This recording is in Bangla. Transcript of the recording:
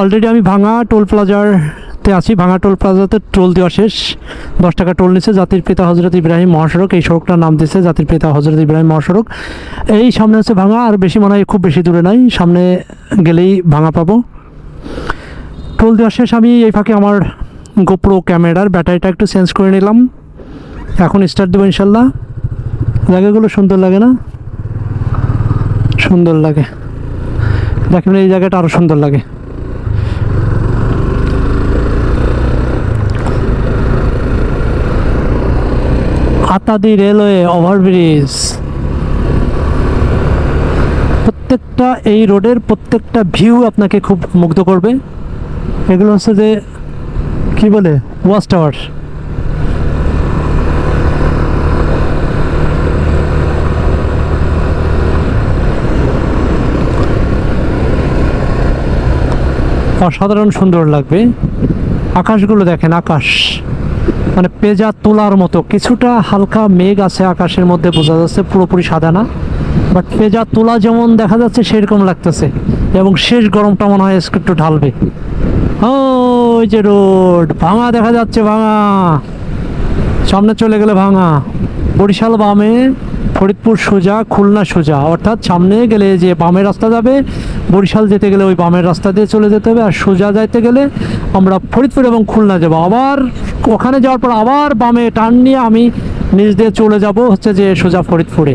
অলরেডি আমি ভাঙা টোল প্লাজারতে আছি। ভাঙা টোল প্লাজাতে টোল দেওয়া শেষ। দশ টাকা টোল নিচ্ছে জাতির পিতা হজরত ইব্রাহিম মহাসড়ক। এই সড়কটার নাম দিচ্ছে জাতির পিতা হজরত ইব্রাহিম মহাসড়ক। এই সামনে হচ্ছে ভাঙা, আর বেশি মনে হয় খুব বেশি দূরে নাই। সামনে গেলেই ভাঙা পাবো। টোল দেওয়া শেষ। আমি এই ফাঁকে আমার গোপ্রো ক্যামেরার ব্যাটারিটা একটু চেঞ্জ করে নিলাম। এখন স্টার্ট দেবো ইনশাল্লাহ। জায়গাগুলো সুন্দর লাগে না? সুন্দর লাগে। দেখেন এই জায়গাটা আরও সুন্দর লাগে। আতাদি রেলওয়ে ওভারব্রিজ। প্রত্যেকটা এই রোডের প্রত্যেকটা ভিউ আপনাকে খুব মুগ্ধ করবে। এগুলো হচ্ছে যে, কি বলে? ওয়াচ টাওয়ার অসাধারণ সুন্দর লাগবে। আকাশগুলো দেখেন, আকাশ। মানে পেজা তোলার মতো। কিছুটা হালকা মেঘ আছে আকাশের মধ্যে, বোঝা যাচ্ছে পুরোপুরি সাদা না। বাট পেজা তোলা যেমন দেখা যাচ্ছে, সেরকম লাগতেছে। এবং শেষ গরমটা মনে হয় একটু ঢালবে। ওই যে রোড, ভাঙা দেখা যাচ্ছে, ভাঙা। সামনে চলে গেলে ভাঙা। বরিশাল বামে, ফরিদপুর সোজা, খুলনা সোজা। অর্থাৎ সামনে গেলে যে বামের রাস্তা যাবে, বরিশাল যেতে গেলে ওই বামের রাস্তা দিয়ে চলে যেতে হবে। আর সোজা যাইতে গেলে আমরা ফরিদপুর এবং খুলনা যাব। আবার ওখানে যাওয়ার পর আবার বামে টার্ন নিয়ে আমি নিজ দিয়ে চলে যাব হচ্ছে যে সোজা ফরিদপুরে।